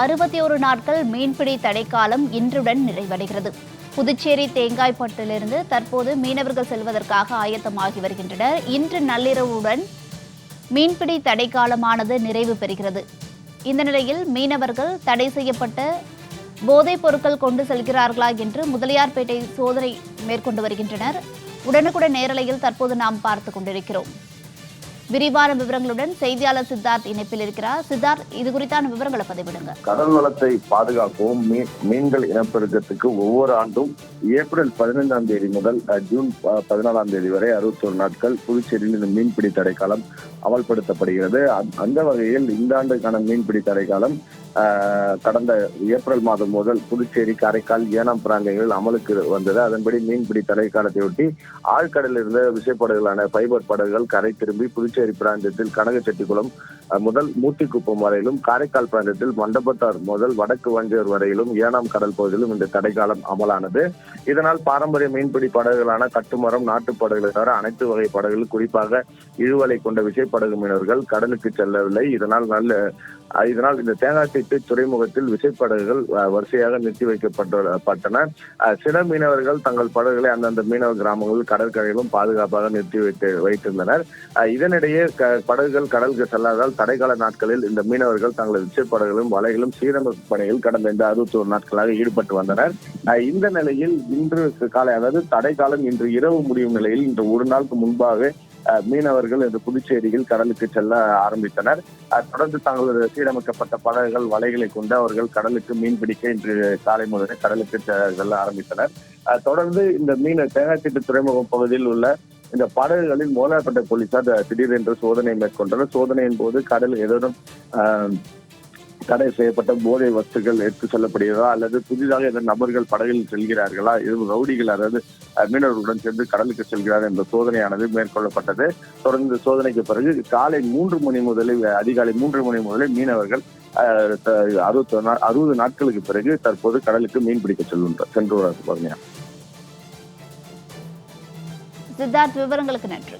அறுபத்தி ஒரு நாட்கள் மீன்பிடி தடைக்காலம் இன்றுடன் நிறைவடைகிறது. புதுச்சேரி தேங்காய்பட்டிலிருந்து தற்போது மீனவர்கள் செல்வதற்காக ஆயத்தமாகி வருகின்றனர். இன்று நள்ளிரவுடன் மீன்பிடி தடைக்காலமானது நிறைவு பெறுகிறது. இந்த நிலையில் மீனவர்கள் தடை செய்யப்பட்ட போதைப் பொருட்கள் கொண்டு செல்கிறார்களா என்று முதலியார்பேட்டை சோதனை மேற்கொண்டு வருகின்றனர். உடனுக்குடன் நேரலையில் தற்போது நாம் பார்த்து கொண்டிருக்கிறோம். விரிவான விவரங்களுடன் செய்தியாளர் சித்தார்த் இணைப்பில் இருக்கிறார். சித்தார்த் இது குறித்தான விவரங்களை பதிவிடுங்க. கடல் வளத்தை பாதுகாக்கவும் மீன்கள் இனப்பெருக்கத்துக்கு ஒவ்வொரு ஆண்டும் ஏப்ரல் பதினைந்தாம் தேதி முதல் ஜூன் பதினாலாம் தேதி வரை அறுபத்தொரு நாட்கள் புதுச்சேரியில் இந்த மீன்பிடி தடைக்காலம் அமல்படுத்தப்படுகிறது. அந்த- அந்த வகையில் இந்த ஆண்டுக்கான மீன்பிடி தடைக்காலம் கடந்த ஏப்ரல் மாதம் முதல் புதுச்சேரி காரைக்கால் ஏனாம் பிராந்தியங்களில் அமலுக்கு வந்தது. அதன்படி மீன்பிடி தடைக்காலத்தையொட்டி ஆழ்கடலில் இருந்த விசைப்படகுகளான ஃபைபர் படகுகள் கரை திரும்பி புதுச்சேரி பிராந்தியத்தில் கனகச்செட்டிக்குளம் முதல் மூத்திக்குப்பம் வரையிலும் காரைக்கால் பிராந்தியத்தில் மண்டபத்தார் முதல் வடக்கு வஞ்சர் வரையிலும் ஏனாம் கடல் பகுதியிலும் இந்த தடைக்காலம் அமலானது. இதனால் பாரம்பரிய மீன்பிடி படகுகளான கட்டுமரம் நாட்டு படகுகளை தவிர அனைத்து வகை படகுகள் குறிப்பாக இழுவலை கொண்ட விசைப்படகு மீனவர்கள் கடலுக்கு செல்லவில்லை. இதனால் நல்ல இதனால் இந்த தேங்காய்த்திட்டு துறைமுகத்தில் விசைப்படகுகள் அஹ், வரிசையாக நிறுத்தி வைக்கப்பட்டன அஹ், சில மீனவர்கள் தங்கள் படகுகளை அந்தந்த மீனவ கிராமங்களில் கடற்கரையிலும் பாதுகாப்பாக நிறுத்தி வைத்து வைத்திருந்தனர். அஹ், இதனிடையே க- படகுகள் கடலுக்கு செல்லாததால் தடைக்கால நாட்களில் இந்த மீனவர்கள் தங்களது விசைப்படகுகளும் வலைகளும் சீரமைப்பு பணியில் கடந்த இந்த அறுபத்தி ஒரு நாட்களாக ஈடுபட்டு வந்தனர். அஹ், இந்த நிலையில் இன்று காலை அதாவது தடைக்காலம் இன்று இரவு முடியும் நிலையில் இன்று ஒரு நாளுக்கு முன்பாக மீனவர்கள் இந்த புதுச்சேரியில் கடலுக்கு செல்ல ஆரம்பித்தனர். தொடர்ந்து தங்களது சீரமைக்கப்பட்ட படகுகள் வலைகளை கொண்டு அவர்கள் கடலுக்கு மீன் பிடிக்க இன்று காலை முதலே கடலுக்கு செ- செல்ல ஆரம்பித்தனர். தொடர்ந்து இந்த மீன தேங்காய்த்திட்டு துறைமுகம் பகுதியில் உள்ள இந்த படகுகளில் மோலாப்பட்ட போலீசார் திடீரென்று சோதனை மேற்கொண்டனர். சோதனையின் போது கடல் ஏதேனும் ஆஹ், தடை செய்யப்பட்ட போதை வஸ்துகள் எடுத்து செல்லப்படுகிறதா அல்லது புதிதாக எந்த நபர்கள் படகில் செல்கிறார்களா? இது ரவுடிகள் அதாவது மீனவர்களுடன் சேர்ந்து கடலுக்கு செல்கிறார் என்ற சோதனையானது மேற்கொள்ளப்பட்டது. தொடர்ந்து சோதனைக்கு பிறகு காலை மூன்று மணி முதலே அதிகாலை மூன்று மணி முதலே மீனவர்கள் அஹ், அறுபத்தி நா- அறுபது நாட்களுக்கு பிறகு தற்போது கடலுக்கு மீன் பிடிக்க செல்கின்ற சென்று வருகிறார் சித்தார்த் விவரங்களுக்கு நன்றி.